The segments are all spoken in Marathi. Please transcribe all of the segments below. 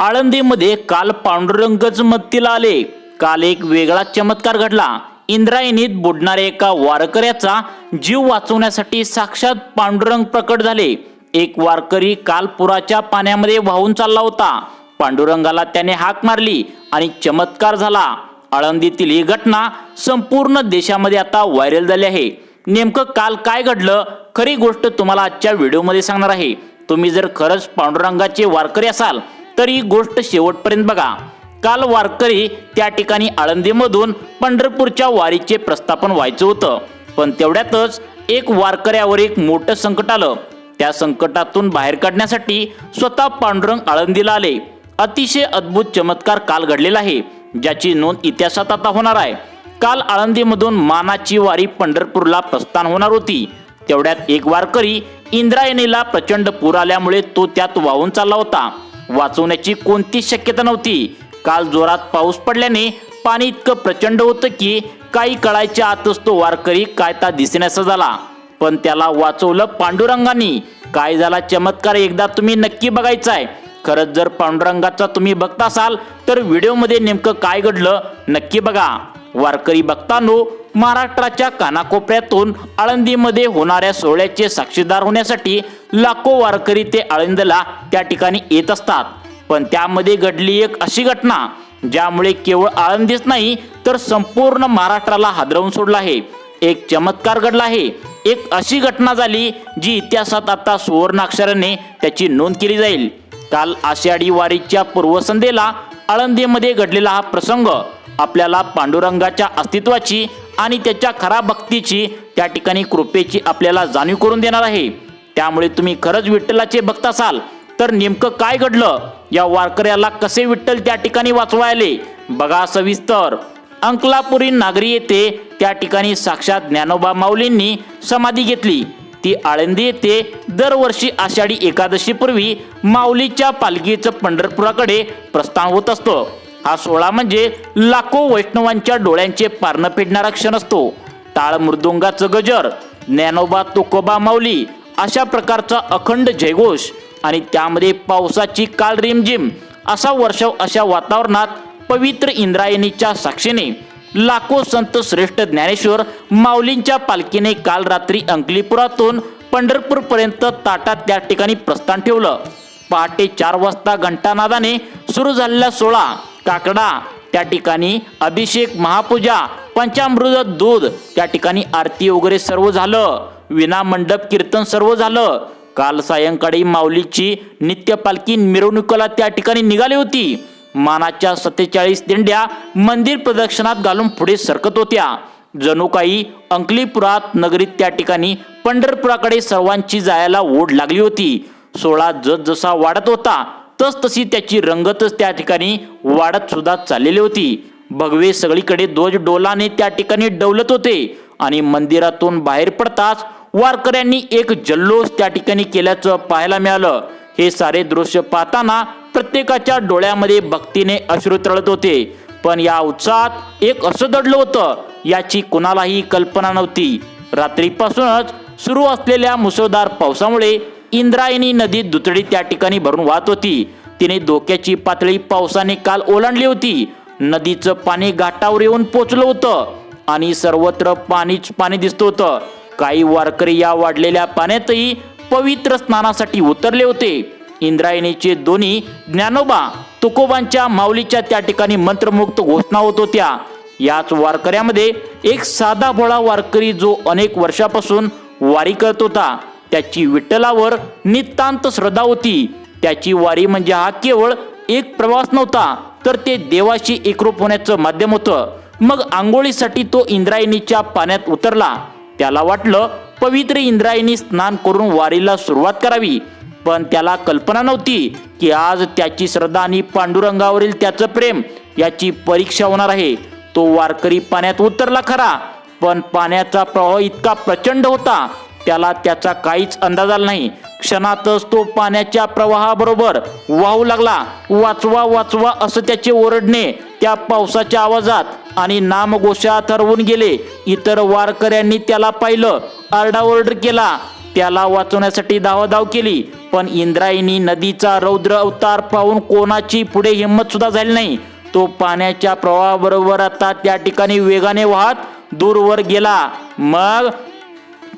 आळंदीमध्ये काल पांडुरंगच मत्तीला आले. काल एक वेगळा चमत्कार घडला. इंद्रायणीत बुडणाऱ्या एका वारकऱ्याचा जीव वाचवण्यासाठी साक्षात पांडुरंग प्रकट झाले. एक वारकरी काल पुराच्या पाण्यामध्ये वाहून चालला होता. पांडुरंगाला त्याने हाक मारली आणि चमत्कार झाला. आळंदीतील ही घटना संपूर्ण देशामध्ये आता व्हायरल झाली आहे. नेमकं काल काय घडलं खरी गोष्ट तुम्हाला आजच्या व्हिडिओमध्ये सांगणार आहे. तुम्ही जर खरंच पांडुरंगाचे वारकरी असाल तर ही गोष्ट शेवटपर्यंत बघा. काल वारकरी त्या ठिकाणी आळंदीमधून पंढरपूरच्या वारीचे प्रस्थापन व्हायचं होतं. पण तेवढ्यातच एक वारकऱ्यावर एक मोठं संकट आलं. त्या संकटातून बाहेर काढण्यासाठी स्वतः पांडुरंग आळंदीला आले. अतिशय अद्भुत चमत्कार काल घडलेला आहे ज्याची नोंद इतिहासात आता होणार आहे. काल आळंदीमधून मानाची वारी पंढरपूरला प्रस्थान होणार होती. तेवढ्यात एक वारकरी इंद्रायणीला प्रचंड पूर आल्यामुळे तो त्यात वाहून चालला होता. वाचवण्याची कोणतीच शक्यता नव्हती. काल जोरात पाऊस पडल्याने पाणी इतकं प्रचंड होतं की काही कळायच्या आतच तो वारकरी काय ता दिसण्याचा झाला. पण त्याला वाचवलं पांडुरंगानी. काय झाला चमत्कार एकदा तुम्ही नक्की बघायचा आहे खरंच जर पांडुरंगाचा तुम्ही बघता असाल तर व्हिडिओमध्ये नेमकं काय घडलं नक्की बघा. वारकरी भक्तांनो महाराष्ट्राच्या कानाकोपऱ्यातून आळंदीमध्ये होणाऱ्या सोहळ्याचे साक्षीदार होण्यासाठी लाखो वारकरी ते आळंदीला त्या ठिकाणी येत असतात. पण त्यामध्ये घडली एक अशी घटना ज्यामुळे केवळ आळंदीच नाही तर संपूर्ण महाराष्ट्राला हादरवून सोडला आहे. एक चमत्कार घडला आहे. एक अशी घटना झाली जी इतिहासात आता सुवर्णाक्षराने त्याची नोंद केली जाईल. काल आषाढी वारीच्या पूर्वसंध्येला आळंदीमध्ये घडलेला हा प्रसंग आपल्याला पांडुरंगाच्या अस्तित्वाची आणि त्याच्या खरा भक्तीची त्या ठिकाणी कृपेची आपल्याला जाणीव करून देणार आहे. त्यामुळे तुम्ही खरंच विठ्ठलाचे भक्त असाल. तर नेमकं काय घडलं? या वारकऱ्याला कसे विठ्ठल त्या ठिकाणी वाचवायले? बघा सविस्तर. अंकलापुरी नागरी येथे त्या ठिकाणी साक्षात ज्ञानोबा माऊलींनी समाधी घेतली. ती आळंदी येथे दरवर्षी आषाढी एकादशीपूर्वी माऊलीच्या पालखीचं पंढरपुराकडे प्रस्थान होत असतं. हा सोहळा म्हणजे लाखो वैष्णवांच्या डोळ्यांचे पारणं फेडणारा क्षण असतो. टाळ मृदुंगाचं गजर ज्ञानोबा तुकोबा माऊली अशा प्रकारचा अखंड जयघोष आणि त्यामध्ये पावसाची काल रिमझिम असा वर्षाव अशा वातावरणात पवित्र इंद्रायणीच्या साक्षीने लाखो संत श्रेष्ठ ज्ञानेश्वर माऊलींच्या पालखीने काल रात्री अंकलीपुरातून पंढरपूरपर्यंत ताटात त्या ठिकाणी प्रस्थान ठेवलं. पहाटे चार वाजता घंटानादाने सुरू झालेला सोहळा काकडा त्या ठिकाणी अभिषेक महापूजा पंचामृत दूध त्या ठिकाणी आरती वगैरे सर्व झालं. विना मंडप कीर्तन सर्व झालं. काल सायंकाळी माऊलीची नित्य पालखी मिरवणुकीला त्या ठिकाणी निघाली होती. मानाच्या सत्तेचाळीस दिंड्या मंदिर प्रदक्षिणात घालून पुढे सरकत होत्या. जणू काही अंकलीपुरात नगरीत त्या ठिकाणी पंढरपुराकडे सर्वांची जायला ओढ लागली होती. सोळा जसजसा वाढत होता तसतशी त्याची रंगतच त्या ठिकाणी वाढत सुद्धा चाललेली होती. भगवे सगळीकडे ध्वज डोलाने त्या ठिकाणी डवलत होते आणि मंदिरातून बाहेर पडताच वारकऱ्यांनी एक जल्लोष त्या ठिकाणी केल्याचं पाहायला मिळालं. हे सारे दृश्य पाहताना प्रत्येकाच्या डोळ्यामध्ये भक्तीने अश्रू तळत होते. पण या उत्साहात एक असं दडलं होतं याची कुणालाही कल्पना नव्हती. रात्रीपासूनच सुरू असलेल्या मुसळधार पावसामुळे इंद्रायणी नदी दुतडी त्या ठिकाणी भरून वाहत होती. तिने धोक्याची पातळी पावसाने काल ओलांडली होती. नदीचं पाणी घाटावर येऊन पोचलं होतं आणि सर्वत्र पाणीच पाणी दिसत होतं. काही वारकरी या वाढलेल्या पाण्यातही पवित्र स्नानासाठी उतरले होते. इंद्रायणीचे दोन्ही ज्ञानोबा तुकोबांच्या माऊलीच्या त्या ठिकाणी मंत्रमुक्त घोषणा होत होत्या. याच वारकऱ्यामध्ये एक साधा भोळा वारकरी जो अनेक वर्षापासून वारी करत होता. त्याची विठ्ठलावर नितांत श्रद्धा होती. त्याची वारी म्हणजे हा केवळ एक प्रवास नव्हता तर ते देवाशी एकरूप होण्याचं माध्यम होतं. मग आंघोळीसाठी तो इंद्रायणीच्या पाण्यात उतरला. त्याला वाटलं पवित्र इंद्रायणी स्नान करून वारीला सुरुवात करावी. पण त्याला कल्पना नव्हती की आज त्याची श्रद्धा आणि पांडुरंगावरील त्याचं प्रेम याची परीक्षा होणार आहे. तो वारकरी पाण्यात उतरला खरा पण पाण्याचा प्रवाह इतका प्रचंड होता त्याला त्याचा काहीच अंदाज आला नाही. क्षणातच तो पाण्याच्या प्रवाहाबरोबर वाहू लागला. वाचवा वाचवा असं त्याचे ओरडणे त्या पावसाच्या आवाजात आणि नामघोषात हरवून गेले. इतर वारकऱ्यांनी त्याला पाहिलं आरडाओरड केला. त्याला वाचवण्यासाठी धावाधाव केली पण इंद्रायणी नदीचा रौद्र अवतार पाहून कोणाची पुढे हिंमत सुद्धा झाली नाही. तो पाण्याच्या प्रवाहाबरोबर आता त्या ठिकाणी वेगाने वाहत दूरवर गेला. मग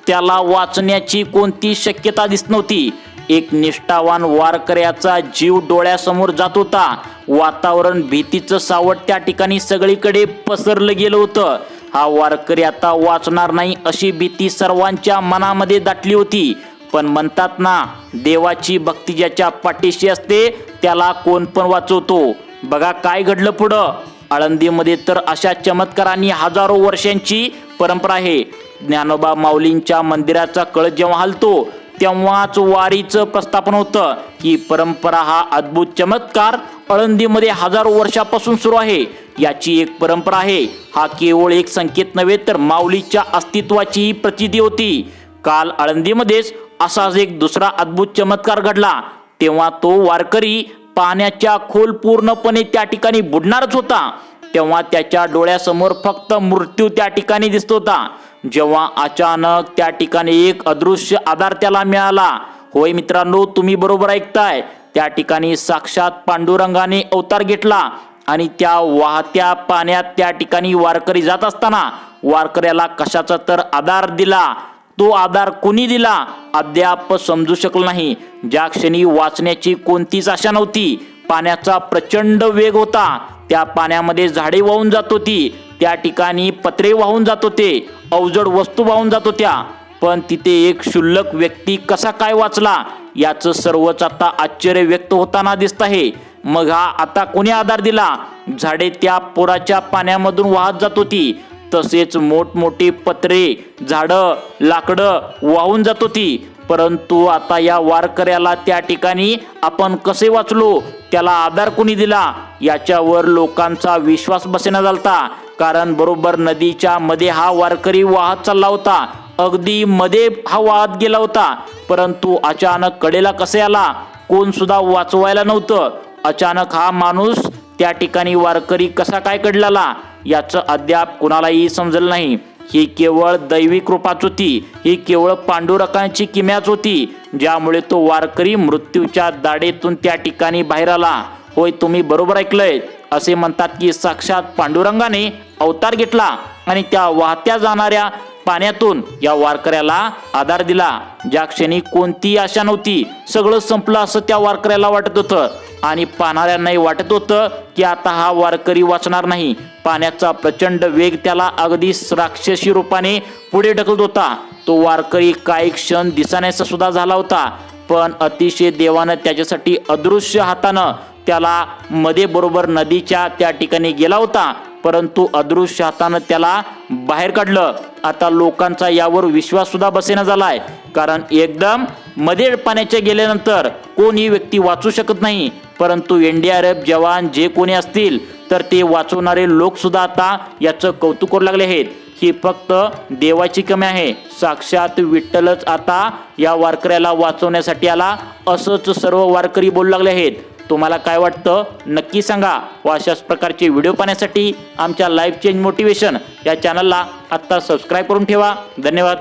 त्याला वाचण्याची कोणती शक्यता दिसत नव्हती. एक निष्ठावान वारकऱ्याचा जीव डोळ्यासमोर जात होता. वातावरण भीतीचं सावट त्या ठिकाणी सगळीकडे पसरलं गेलं होतं. हा वारकरी आता वाचणार नाही अशी भीती सर्वांच्या मनामध्ये दाटली होती. पण म्हणतात ना देवाची भक्ती ज्याच्या पाठीशी असते त्याला कोण पण वाचवतो. बघा काय घडलं पुढं. आळंदीमध्ये तर अशा चमत्कारांनी हजारो वर्षांची परंपरा आहे. ज्ञानोबा माऊलींच्या मंदिराचा कळस जेव्हा हलतो तेव्हाच वारीचं प्रस्थापन होतं. ही परंपरा हा अद्भुत चमत्कार आळंदीमध्ये हजारो वर्षापासून सुरू आहे. याची एक परंपरा आहे. हा केवळ एक संकेत नव्हे तर माऊलीच्या अस्तित्वाचीही प्रचिती होती. काल आळंदीमध्येच असाच एक दुसरा अद्भुत चमत्कार घडला. तेव्हा तो वारकरी पाण्याच्या खोल पूर्णपणे त्या ठिकाणी बुडणारच होता. तेव्हा त्याच्या डोळ्यासमोर फक्त मृत्यू त्या ठिकाणी दिसत होता. जेव्हा अचानक त्या ठिकाणी एक अदृश्य आधार त्याला मिळाला. होय मित्रांनो तुम्ही बरोबर ऐकताय. त्या ठिकाणी साक्षात पांडुरंगाने अवतार घेतला आणि त्या वाहत्या पाण्यात त्या ठिकाणी वारकरी जात असताना वारकऱ्याला कशाचा तर आधार दिला. तो आधार कोणी दिला? अद्याप समजू शकलो नाही. ज्या क्षणी वाचण्याची कोणतीच आशा नव्हती. पाण्याचा प्रचंड वेग होता. त्या पाण्यामध्ये झाडे वाहून जात होती. त्या ठिकाणी पत्रे वाहून जात होते अवजड वस्तू वाहून जात होत्या. पण तिथे एक क्षुल्लक व्यक्ती कसा काय वाचला याचं सर्वच आता आश्चर्य व्यक्त होताना दिसत आहे. मग हा आता कोणी आधार दिला? झाडे त्या पुराच्या पाण्यामधून वाहत जात होती. तसेच मोठमोठी पत्रे झाडं लाकडं वाहून जात होती. परंतु आता या वारकऱ्याला त्या ठिकाणी आपण कसे वाचलो? त्याला आधार कोणी दिला? याच्यावर लोकांचा विश्वास बसेना झालता. कारण बरोबर नदीच्या मध्ये हा वारकरी वाहत चालला होता अगदी मध्ये हा वाहत गेला होता. परंतु अचानक कडेला कसे आला? कोण सुद्धा वाचवायला नव्हतं. अचानक हा माणूस त्या ठिकाणी वारकरी कसा काय कडलाला याचं अद्याप कुणालाही समजलं नाही. ही केवळ दैवी कृपाच होती. ही केवळ पांडुरकांची किम्याच होती ज्यामुळे तो वारकरी मृत्यूच्या दाढेतून त्या ठिकाणी बाहेर आला. होय तुम्ही बरोबर ऐकलंय. असे म्हणतात की साक्षात पांडुरंगाने अवतार घेतला आणि त्या वाहत्या जाणाऱ्या पाण्यातून या वारकऱ्याला आधार दिला. ज्या क्षणी कोणतीही आशा नव्हती सगळं संपलं असं त्या वारकऱ्याला वाटत होतं. आणि पाहणाऱ्यांनाही वाटत होतं की आता हा वारकरी वाचणार नाही. पाण्याचा प्रचंड वेग त्याला अगदी राक्षसी रूपाने पुढे ढकलत होता. तो वारकरी काही क्षण दिसाण्याचा सुद्धा झाला होता. पण अतिशय देवानं त्याच्यासाठी अदृश्य हातानं त्याला मध्ये बरोबर नदीच्या त्या ठिकाणी गेला होता परंतु अदृश्य हातानं त्याला बाहेर काढलं. आता लोकांचा यावर विश्वास सुद्धा बसेना झालाय कारण एकदम मध्ये पाण्याच्या गेल्यानंतर कोणी व्यक्ती वाचू शकत नाही. परंतु एनडीआरएफ जवान जे कोणी असतील तर ते वाचवणारे लोक सुद्धा आता याचं कौतुक करू लागले आहेत. ही फक्त देवाची कमी आहे. साक्षात विठ्ठलच आता या वारकऱ्याला वाचवण्यासाठी आला असंच सर्व वारकरी बोलू लागले आहेत. तुम्हाला काय वाटतं? नक्की सांगा. व अशाच प्रकारचे व्हिडिओ पाहण्यासाठी आमच्या लाईफ चेंज मोटिवेशन या चॅनलला आत्ता सबस्क्राईब करून ठेवा. धन्यवाद.